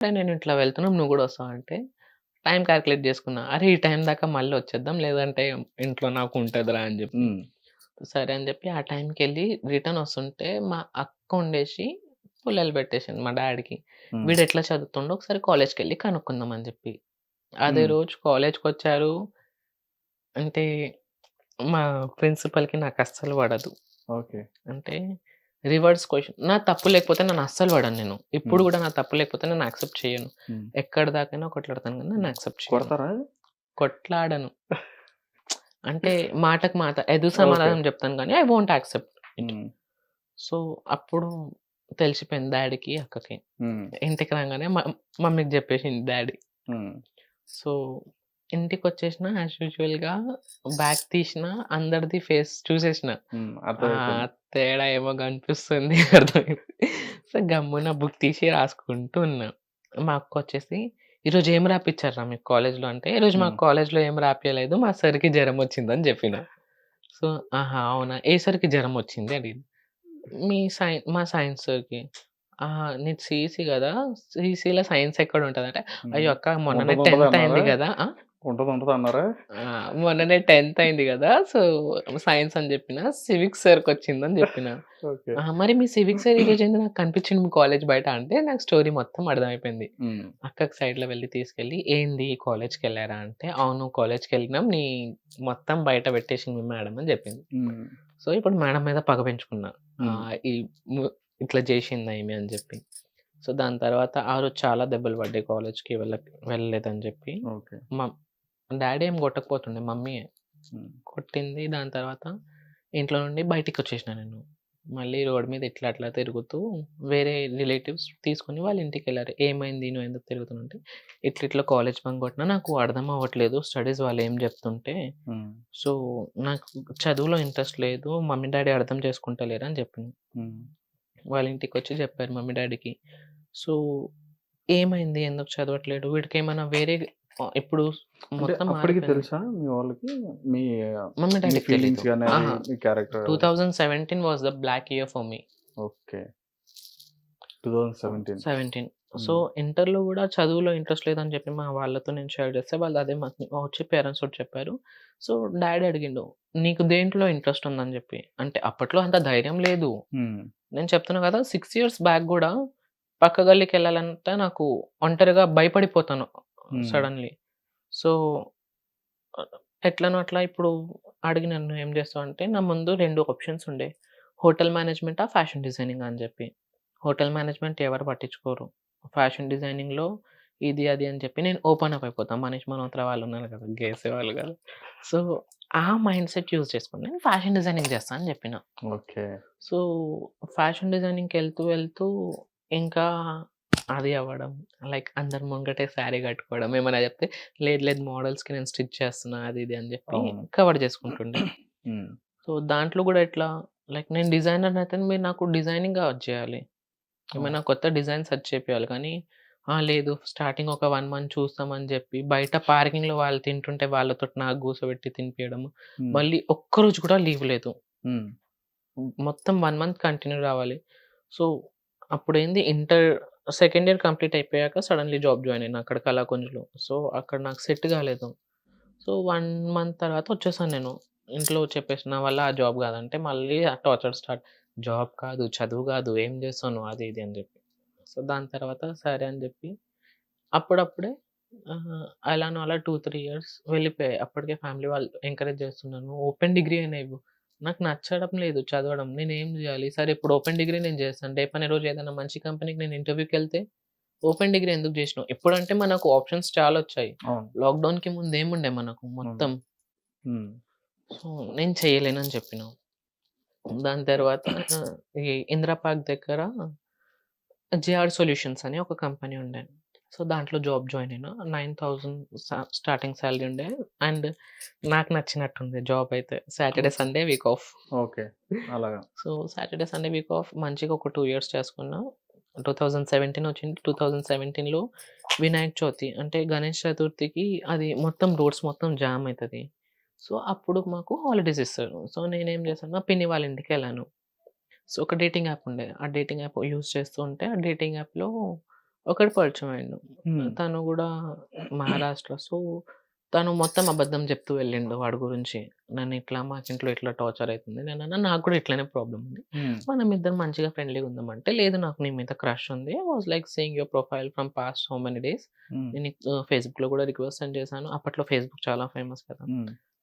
అంటే నేను ఇట్లా వెళ్తున్నాం నువ్వు కూడా వస్తావు అంటే టైం క్యాలిక్యులేట్ చేసుకున్నా. అరే ఈ టైం దాకా మళ్ళీ వచ్చేద్దాం లేదంటే ఇంట్లో నాకు ఉంటుందిరా అని చెప్పి. సరే అని చెప్పి ఆ టైంకి వెళ్ళి రిటర్న్ వస్తుంటే మా అక్క ఉండేసి పుల్లలు పెట్టేసింది మా డాడీకి. వీడు ఎట్లా చదువుతుండో ఒకసారి కాలేజ్కి వెళ్ళి కనుక్కుందాం అని చెప్పి. అదే. రోజు కాలేజ్కి వచ్చారు. అంటే మా ప్రిన్సిపల్కి నాకు అస్సలు పడదు. ఓకే. అంటే రివర్స్ క్వశ్చన్. నా తప్పు లేకపోతే నన్ను అస్సలు పడను నేను. ఇప్పుడు. కూడా నా తప్పు లేకపోతే నేను యాక్సెప్ట్ చేయను. ఎక్కడ దాకైనా కొట్లాడతాను కానీ నేను యాక్సెప్ట్ కొడతారా? కొట్లాడను. అంటే మాటకు మాట ఎదు సమాధానం చెప్తాను కానీ ఐ వోంట్ యాక్సెప్ట్ సో అప్పుడు తెలిసిపోయింది డాడీకి అక్కకి. ఇంటికి రాగానే మమ్మీకి చెప్పేసింది డాడీ. సో ఇంటికి వచ్చేసిన యాజ్ యూజువల్గా బ్యాగ్ తీసిన అందరిది ఫేస్ చూసేసిన. తేడా ఏమో కనిపిస్తుంది అర్థమైంది. సో గమ్మున బుక్ తీసి రాసుకుంటూ ఉన్నా. మా అక్క వచ్చేసి ఈరోజు ఏం రాపిచ్చారా మీకు కాలేజ్లో? అంటే ఈరోజు మ్మ్. కాలేజ్లో ఏం రాపియలేదు మా సరికి జ్వరం వచ్చిందని చెప్పిన. సో ఆహా అవునా? ఏ సరికి జ్వరం వచ్చింది? అడిగింది. మీ సై మా సైన్స్ సార్కి నీకు సిఈసి కదా సిఈసిలో సైన్స్ ఎక్కడ ఉంటుంది అంటే అయ్యో అక్క ఉంటది టెన్త్ అయింది? కదా? ఉంటది ఉంటది అన్నారా? మొన్ననే టెన్త్ అయింది కదా సో సైన్స్ అని చెప్పిన సివిక్స్ సార్కి వచ్చిందని చెప్పిన. ఓకే. "ఆ, మరి మీ సివిక్స్ సార్ ఈరోజు ఏంది నాకు కనిపించింది మీ కాలేజ్ బయట అంటే నాకు స్టోరీ మొత్తం అర్థమైపోయింది. అక్కకి సైడ్లో వెళ్ళి తీసుకెళ్ళి ఏంది కాలేజ్కి వెళ్ళారా? అంటే అవును కాలేజ్కి వెళ్ళినాం నీ మొత్తం బయట పెట్టేసింది మేడం అని చెప్పింది. సో ఇప్పుడు మేడం మీద పగ పెంచుకున్నా. ఈ ఇట్లా చేసింది ఏమి అని చెప్పి. సో దాని తర్వాత ఆ రోజు చాలా దెబ్బలు పడ్డాయి కాలేజ్కి వెళ్ళ వెళ్ళలేదని చెప్పి. మా డాడీ ఏం కొట్టకపోతుండే మమ్మీ కొట్టింది. దాని తర్వాత ఇంట్లో నుండి బయటికి వచ్చేసిన నేను. మళ్ళీ రోడ్ మీద ఇట్లా అట్లా తిరుగుతూ వేరే రిలేటివ్స్ తీసుకొని వాళ్ళ ఇంటికి వెళ్ళారు. ఏమైంది నువ్వు ఎందుకు తిరుగుతుంటే? ఇట్లా ఇట్లా కాలేజ్ బంక్ కొట్టినా నాకు అర్థం అవ్వట్లేదు. స్టడీస్ వాళ్ళు ఏం చెప్తుంటే సో నాకు చదువులో ఇంట్రెస్ట్ లేదు. మమ్మీ డాడీ అర్థం చేసుకుంటలేరు అని చెప్పింది. వాళ్ళ ఇంటికి వచ్చి చెప్పారు మమ్మీ డాడీకి. సో ఏమైంది? ఎందుకు చదవట్లేడు వీడికి ఏమైనా వేరే ఇప్పుడు మొత్తం అప్పటికి. తెలుసా మీ వాళ్ళకి? మీ మమ్మీ మీ డాడీకి feelings me character two thousand seventeen was the black year for me okay. Two thousand seventeen. Seventeen. So ఇంటర్లో కూడా చదువులో ఇంట్రెస్ట్ లేదని చెప్పి మా వాళ్ళతో నేను షేర్ చేస్తే వాళ్ళు అదే మాకు వచ్చి పేరెంట్స్ తోటి చెప్పారు. సో డాడీ అడిగిండు నీకు దేంట్లో ఇంట్రెస్ట్ ఉందని చెప్పి? అంటే అప్పట్లో అంత ధైర్యం లేదు. నేను చెప్తున్నా కదా సిక్స్ ఇయర్స్ బ్యాక్ కూడా పక్క గల్లీకి వెళ్ళాలంటే నాకు ఒంటరిగా భయపడిపోతాను. సడన్లీ. సో ఎట్లనో అట్లా ఇప్పుడు అడిగి నన్ను ఏం చేస్తావు అంటే నా ముందు రెండు ఆప్షన్స్ ఉండే. హోటల్ మేనేజ్మెంట్ ఆ ఫ్యాషన్ డిజైనింగ్ అని చెప్పి. హోటల్ మేనేజ్మెంట్ ఎవరు పట్టించుకోరు. ఫ్యాషన్ డిజైనింగ్లో ఇది అది అని చెప్పి నేను ఓపెన్ అప్ అయిపోతాను మనీష్ మల్హోత్రా వాళ్ళు ఉన్నారు కదా గేసే వాళ్ళు కదా. సో ఆ మైండ్ సెట్ యూజ్ చేసుకుని నేను ఫ్యాషన్ డిజైనింగ్ చేస్తాను అని చెప్పిన. ఓకే. సో ఫ్యాషన్ డిజైనింగ్కి వెళ్తూ వెళ్తూ ఇంకా అది అవ్వడం. లైక్ అందరి ముంగటే శారీ కట్టుకోవడం. ఏమైనా చెప్తే లేదు లేదు మోడల్స్కి నేను స్టిచ్ చేస్తున్నా అది ఇది అని చెప్పి. కవర్ చేసుకుంటుండే. సో దాంట్లో కూడా ఎట్లా లైక్ నేను డిజైనర్ అయితే మీరు నాకు డిజైనింగ్ చేయాలి. ఏమైనా కొత్త డిజైన్ సెర్చ్ చేయాలి కానీ "ఆ, లేదు స్టార్టింగ్ ఒక వన్ మంత్ చూస్తామని చెప్పి బయట పార్కింగ్లో వాళ్ళు తింటుంటే వాళ్ళతో నాకు కూర్చోబెట్టి తినిపించడం మళ్ళీ ఒక్కరోజు కూడా లీవ్ లేదు. మొత్తం వన్ మంత్ కంటిన్యూ రావాలి. సో అప్పుడు ఏంది ఇంటర్ సెకండ్ ఇయర్ కంప్లీట్ అయిపోయాక సడన్లీ జాబ్ జాయిన్ అయినా అక్కడ కళాకుంజ్లో. సో అక్కడ నాకు సెట్ కాలేదు. సో వన్ మంత్ తర్వాత వచ్చేసాను నేను. ఇంట్లో చెప్పేసిన వల్ల ఆ జాబ్ కాదంటే మళ్ళీ ఆ టార్చర్ స్టార్ట్. జాబ్ కాదు చదువు కాదు ఏం చేస్తాను అది ఇది అని చెప్పి. సో దాని తర్వాత సరే అని చెప్పి అప్పుడప్పుడే అలానో అలా టూ త్రీ ఇయర్స్ వెళ్ళిపోయాయి. అప్పటికే ఫ్యామిలీ వాళ్ళు ఎంకరేజ్ చేస్తున్నాను ఓపెన్ డిగ్రీ అయినాయి నాకు నచ్చడం లేదు చదవడం. నేను ఏం చేయాలి? సరే ఇప్పుడు ఓపెన్ డిగ్రీ నేను చేస్తాను. రేపు అనే రోజు ఏదైనా మంచి కంపెనీకి నేను ఇంటర్వ్యూకి వెళ్తే ఓపెన్ డిగ్రీ ఎందుకు చేసినావు? ఇప్పుడంటే మనకు ఆప్షన్స్ చాలా వచ్చాయి. అవును. లాక్డౌన్కి ముందు ఏముండే మనకు? మొత్తం. సో నేను చేయలేనని చెప్పిన. దాని తర్వాత ఇందిరా పార్క్ దగ్గర జిఆర్ సొల్యూషన్స్ అని ఒక కంపెనీ ఉండే. సో దాంట్లో జాబ్ జాయిన్ అయినా నైన్ థౌజండ్ స్టార్టింగ్ శాలరీ ఉండే. అండ్ నాకు నచ్చినట్టుంది జాబ్ అయితే. Saturday Sunday week off. Okay. అలాగా. So Saturday Sunday week off మంచిగా ఒక టూ ఇయర్స్ చేసుకున్నా. టూ థౌజండ్ సెవెంటీన్ వచ్చింది. టూ థౌజండ్ సెవెంటీన్లో వినాయక చవితి అంటే గణేష్ చతుర్థికి అది మొత్తం రోడ్స్ మొత్తం జామ్ అవుతుంది సో అప్పుడు మాకు హాలిడేస్ ఇస్తారు. సో నేనేం చేశాను? మా పిన్ని వాళ్ళ ఇంటికి వెళ్ళాను. సో ఒక డేటింగ్ యాప్ ఉండే. ఆ డేటింగ్ యాప్ యూస్ చేస్తూ ఉంటే ఆ డేటింగ్ యాప్లో ఒకటి పరిచయం అయ్యిండు. తను గూడా మహారాష్ట్ర. సో, తను మొత్తం అబద్ధం చెప్తూ వెళ్ళిండు వాడి గురించి. నన్ను ఇట్లా మాకింట్లో ఇట్లా టార్చర్ అయితుంది. నేనన్నా నాకు కూడా ఇట్లనే ప్రాబ్లమ్ ఉంది. మనం ఇద్దరం మంచిగా ఫ్రెండ్లీగా ఉందాం అంటే, లేదు నాకు నీ మీద క్రష్ ఉంది. I was like seeing your profile from past so many days. నేను నీకు ఫేస్‌బుక్‌లో కూడా రిక్వెస్ట్ సెండ్ చేశాను. అప్పట్లో ఫేస్‌బుక్ చాలా ఫేమస్ కదా!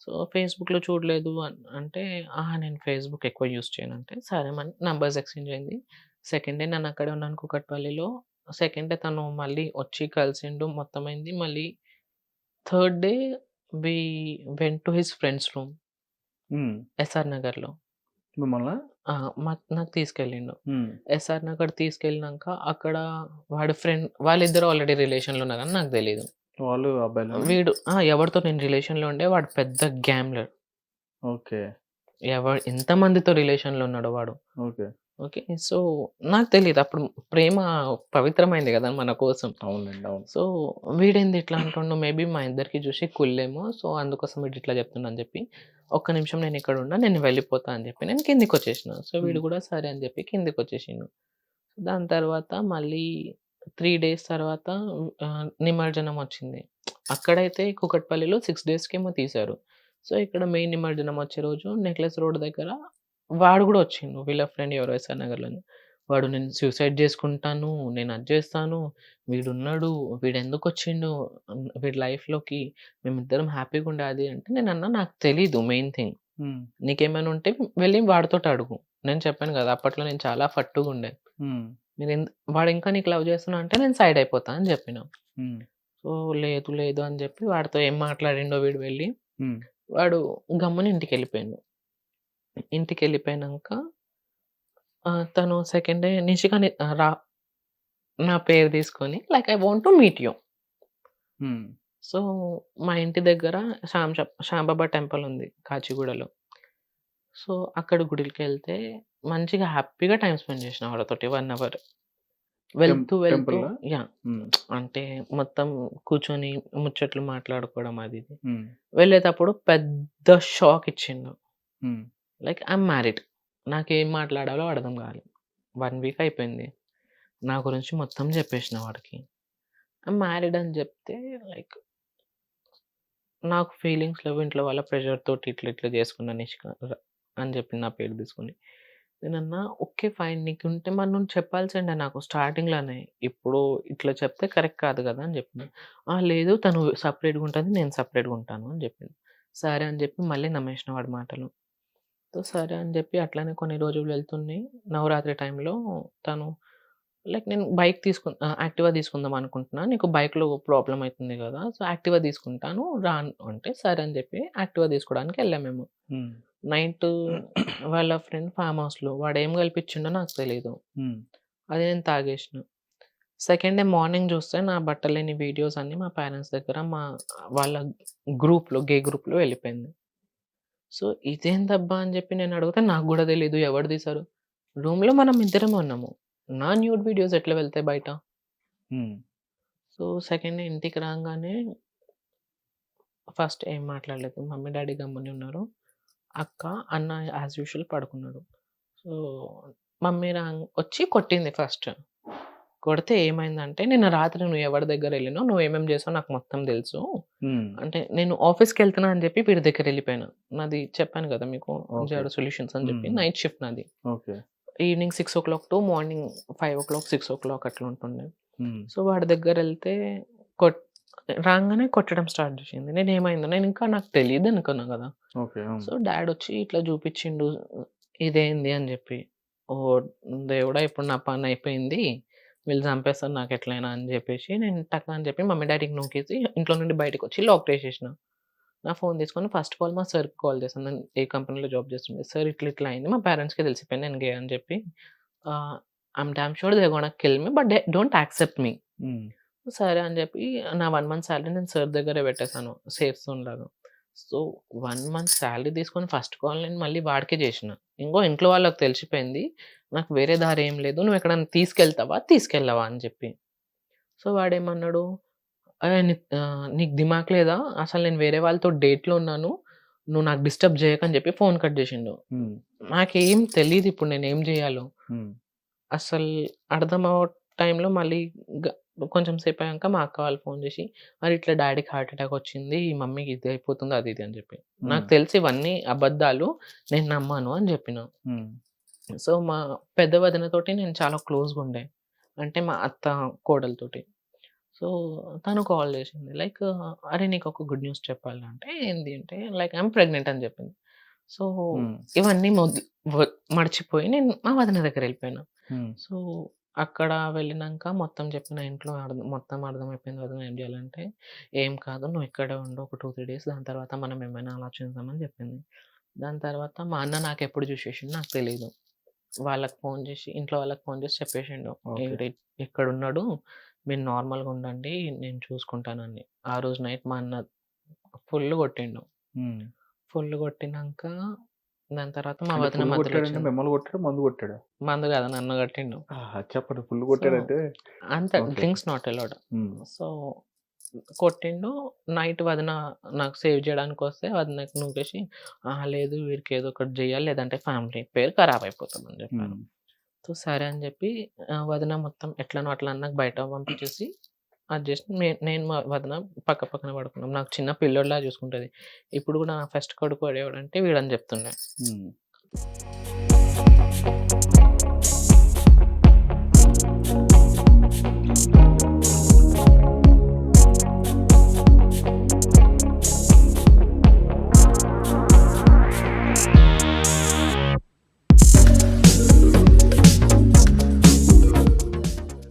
సో, ఫేస్‌బుక్‌లో చూడలేదు అన్ అంటే, ఆహా! నేను ఫేస్‌బుక్ ఎక్కువ యూజ్ చేయనంటే, సరే మని నంబర్స్ ఎక్స్‌చేంజ్ అయింది. సెకండ్ డే నన్ను అక్కడే ఉన్నాను కూకట్పల్లిలో. సెకండ్ డే తను మళ్ళీ వచ్చి కలిసిండు. మొత్తం అయింది. మళ్ళీ third day we went to his friends room. SR నగర్‌లో. మిమ్మల్నా? నాకు తీసుకెళ్ళిండు. ఎస్ఆర్ నగర్ తీసుకెళ్ళినంక అక్కడ వాడి ఫ్రెండ్ వాళ్ళిద్దరూ ఆల్రెడీ రిలేషన్‌లో ఉన్నారని నాకు తెలీదు. వాళ్ళు అబ్బాయిలేనా? వీడు! ఎవరితో నేను రిలేషన్‌లో ఉండే వాడు పెద్ద గ్యామ్లర్. ఓకే. ఎవ ఎంతమందితో రిలేషన్‌లో ఉన్నాడో వాడు. ఓకే. ఓకే. సో, నాకు తెలీదు. అప్పుడు ప్రేమ పవిత్రమైంది గదా! మన కోసం. అవునండి. అవును. సో, వీడేంది ఇట్లా అంటుండు మేబీ మా ఇద్దరికి చూసి కుళ్ళేమో. సో, అందుకోసం వీడు ఇట్లా చెప్తుండు అని చెప్పి, ఒక్క నిమిషం నేను ఇక్కడ ఉన్నా. నేను వెళ్ళిపోతా అని చెప్పి నేను కిందికొచ్చేసిన. సో, వీడు. కూడా సరే అని చెప్పి కిందికొచ్చేసిండు. దాని తర్వాత మళ్ళీ 3 డేస్ తర్వాత నిమజ్జనం వచ్చింది. అక్కడైతే కూకట్పల్లిలో 6 డేస్‌కేమో తీశారు. సో, ఇక్కడ మెయిన్ నిమజ్జనం వచ్చే రోజు నెక్లెస్ రోడ్ దగ్గర వాడు కూడా వచ్చిండు. వీళ్ళ ఫ్రెండ్ ఎవరో ఎస్ఆర్ నగర్‌లోని. వాడు నేను సూసైడ్ చేసుకుంటాను. నేను అది చేస్తాను. వీడున్నాడు. వీడెందుకొచ్చిండు హ్మ్, వీడి లైఫ్‌లోకి మేమిద్దరం హ్యాపీగా ఉండే అది అంటే నేనన్నా నాకు తెలీదు మెయిన్ థింగ్. నీకేమైనా ఉంటే వెళ్ళి వాడితోటి అడుగు. నేను చెప్పాను కదా! అప్పట్లో నేను చాలా ఫట్టుగుండే. హ్మ్. మీరెందు వాడు ఇంకా నీకు లవ్ చేస్తున్నా అంటే నేను సైడ్ అయిపోతా అని చెప్పిన. సో, లేదు లేదు అని చెప్పి వాడితో ఏం మాట్లాడిండో వీడు వెళ్ళి. వాడు గమ్మున ఇంటికెళ్ళిపోయినంక ఆహ్, తను సెకండ్ డే నిషిక ని రా నా పేరు తీసుకొని like I want to meet you. Hmm. So, మా ఇంటి దగ్గర శామ్ ష శాంబాబా టెంపుల్ ఉంది కాచిగూడలో. సో, అక్కడ గుడికెళ్తే మంచిగా హ్యాపీగా టైమ్ స్పెండ్ చేసిన వాడితోటి 1 అవర్. టెం వెళ్తూ వెళ్తూ టెంపుల్‌లా? హ్మ్. అంటే మొత్తం కూర్చొని ముచ్చట్లు మాట్లాడుకోవడం అది ఇది. హ్మ్. వెళ్ళేటప్పుడు పెద్ద షాక్ ఇచ్చిండు. హ్మ్. Like I'm married. నాకేం మాట్లాడాలో అర్థం కాలే. వన్ వీక్ అయిపోయింది. నా గురించి మొత్తం చెప్పేసిన వాడికి. ఐయామ్ మ్యారీడ్ అని చెప్తే లైక్ నాకు ఫీలింగ్స్ లేవు. ఇంట్లో వాళ్ళ ప్రెషర్ తోటి ఇట్లా ఇట్లా చేసుకున్నా అని చెప్పి నా పేరు తీసుకుని నేనన్నా ఓకే ఫైన్ నీకుంటే మరి నువ్వు చెప్పాల్సిండే నాకు స్టార్టింగ్‌లోనే. ఇప్పుడు ఇట్లా చెప్తే కరెక్ట్ కాదు కదా! అని చెప్పింది ఆ! లేదు తను సపరేట్గా ఉంటుంది నేను సపరేట్గా ఉంటాను అని చెప్పింది సరే అని చెప్పి మళ్ళీ నమ్మేసిన వాడి మాటలు. సో, సరే అని చెప్పి అట్లనే కొన్ని రోజులు వెళ్తున్నాయి. నవరాత్రి టైంలో తను లైక్ నేను బైక్ తీసుకు యాక్టివా తీసుకుందాం అనుకుంటున్నా. నీకు బైక్‌లో ప్రాబ్లమ్ అయితుంది కదా! సో, యాక్టివా తీసుకుంటాను రా అంటే సరే అని చెప్పి యాక్టివా తీసుకోవడానికి వెళ్ళాము మేము. నైట్ వాళ్ళ ఫ్రెండ్ ఫార్మ్ హౌస్‌లో వాడేం కలిపిచ్చిండో నాకు తెలీదు. హ్మ్. అది నేను తాగేసిన. సెకండ్ డే మార్నింగ్ చూస్తే నా బట్టలేని వీడియోస్ అన్నీ మా పేరెంట్స్ దగ్గర మా వాళ్ళ గ్రూప్‌లో గే గ్రూప్‌లో వెళ్ళిపోయింది. సో, ఇదేందబ్బా అని చెప్పి నేను అడిగితే నాకు కూడా తెలీదు ఎవరు తీశారు. రూమ్‌లో మనం ఇద్దరమే ఉన్నాము. నా న్యూడ్ వీడియోస్ ఎట్లా వెళ్తాయి బయట? సో, సెకండ్ ఇంటికి రాంగానే ఫస్ట్ ఏం మాట్లాడలేదు. మమ్మీ, డ్యాడీ గమ్మునే ఉన్నారు. అక్క, అన్న యాజ్ యూజువల్ పడుకున్నాడు. సో, మమ్మీ రాంగ్ వచ్చి కొట్టింది ఫస్ట్. కొడితే ఏమైందంటే, "నిన్న రాత్రి నువ్వు ఎవరి దగ్గర ఎళ్ళినావు, నువ్వు ఏమేం చేసావో నాకు మొత్తం తెలుసు." అంటే నేను ఆఫీస్‌కెళ్తున్నా అని చెప్పి వీడి దగ్గర ఎళ్ళిపోయాను. నాది చెప్పాను కదా మీకు. జాడో సొల్యూషన్స్ అని చెప్పి. నైట్ షిఫ్ట్ నాది. ఓకే. ఈవినింగ్ 6:00 టు మార్నింగ్ 5:00, 6:00 అట్లా ఉంటుండే. సో, వాడి దగ్గరెళ్తే కొట్ రాంగానే కొట్టడం స్టార్ట్ చేసింది. నేనేమైందో నేను ఇంకా నాకు తెలీదు అనుకున్నా కదా! సో, డ్యాడొచ్చి ఇట్లా చూపిచ్చిండు. ఇదేంది అని చెప్పి. ఓహ్! దేవుడా! ఇప్పుడు నా పని అయిపోయింది. వీళ్ళు చంపేస్తారు నాకెట్లైనా అని చెప్పేసి నేను టక అని చెప్పి మమ్మీ, డ్యాడీకి నూకేసి ఇంట్లో నుండి బయటకొచ్చి లాక్ చేసేసిన. నా ఫోన్ తీసుకొని ఫస్ట్ కాల్ మా సార్‌కి కాల్ చేశాను. నేను ఏ కంపెనీలో జాబ్ చేస్తుండే. సార్ ఇట్లా ఇట్లా అయింది. మా పేరెంట్స్‌కి తెలిసిపోయింది నేను గే అని చెప్పి. I'm damn sure they gonna kill me but they don't accept me. సరే అని చెప్పి నా 1 మంత్ సాలరీ నేను సార్ దగ్గరే పెట్టేసాను. సేఫ్ జోన్‌లాగా. సో, 1 మంత్ సాలరీ తీసుకొని ఫస్ట్ కాల్ నేను మళ్ళీ వాడికే చేసిన. ఇంగో ఇంట్లో వాళ్ళకి తెలిసిపోయింది. నాకు వేరే దారి ఏం లేదు. నువ్వు ఎక్కడైనా తీసుకెళ్తావా? తీసుకెళ్ళవా? అని చెప్పి. సో, వాడేమన్నాడు, "అరేయ్! నీక్ దిమాక్ లేదా? అసలు నేను వేరే వాళ్ళతో డేట్‌లో ఉన్నాను. నువ్వు నాకు డిస్టర్బ్ చేయకు" అని చెప్పి ఫోన్ కట్ చేసిండు. నాకేం తెలీదు ఇప్పుడు నేనేం చేయాలో. హ్మ్. అసలు అర్థం అవ్వ టైంలో మళ్ళీ కొంచెం సేపు అయ్యాక మా అక్క వాళ్ళు ఫోన్ చేసి మరి ఇట్లా డాడీకి హార్ట్ అటాక్ వచ్చింది ఈ మమ్మీకి ఇది అయిపోతుంది అది ఇది అని చెప్పి నాకు తెలిసి ఇవన్నీ అబద్ధాలు నేను నమ్మాను అని చెప్పిన సో మా పెద్ద వదినతోటి నేను చాలా క్లోజ్గా ఉండే. అంటే మా అత్త కోడలతోటి సో తను కాల్ చేసింది. లైక్ అరే నీకు ఒక గుడ్ న్యూస్ చెప్పాలి అంటే ఏంది అంటే లైక్ ఐఎమ్ ప్రెగ్నెంట్ అని చెప్పింది. సో ఇవన్నీ మర్చిపోయి నేను మా వదిన దగ్గర వెళ్ళిపోయాను. సో అక్కడ వెళ్ళినాక మొత్తం చెప్పిన ఇంట్లో అర్థం మొత్తం అర్థమైపోయింది వదిన ఏం చేయాలంటే ఏం కాదు నువ్వు ఇక్కడే ఉండు ఒక టూ త్రీ డేస్. దాని తర్వాత మనం ఏమైనా ఆలోచిద్దామని చెప్పింది. దాని తర్వాత మా అన్న నాకు ఎప్పుడు చూసేసిండు నాకు తెలియదు వాళ్ళకి ఫోన్ చేసి ఇంట్లో వాళ్ళకి ఫోన్ చేసి చెప్పేసిండు. ఓకే. "ఈడు ఇక్కడ ఉన్నాడు మీరు నార్మల్గా ఉండండి నేను చూసుకుంటానని. ఆ రోజు నైట్ మా అన్న ఫుల్ కొట్టిండు. ఫుల్ కొట్టినాక దాని తర్వాత మా వదిన. మిమ్మల్ని కొట్టాడు మందు కొట్టాడు? మందు కాదు నన్ను కట్టిండు. చెప్పండి ఫుల్ కొట్టాడంటే? అంత. Drinks not allowed. సో కొట్టిండు. నైట్ వదిన నాకు సేవ్ చేయడానికి వస్తే వదినకు నూకేసి "ఆ, లేదు వీడికి ఏదో ఒకటి చేయాలి లేదంటే ఫ్యామిలీ పేరు ఖరాబ్ అయిపోతుంది అని చెప్పాను సో సరే అని చెప్పి వదిన మొత్తం ఎట్లనో అట్లా నాకు బయట పంపించేసి అది చేసి నే- నేను మా వదిన పక్క పక్కన పడుకున్నాం. నాకు చిన్న పిల్లోడిలా చూసుకుంటుంది. ఇప్పుడు కూడా నా ఫస్ట్ కొడుకు పడేవాడు అంటే వీడని చెప్తుండే.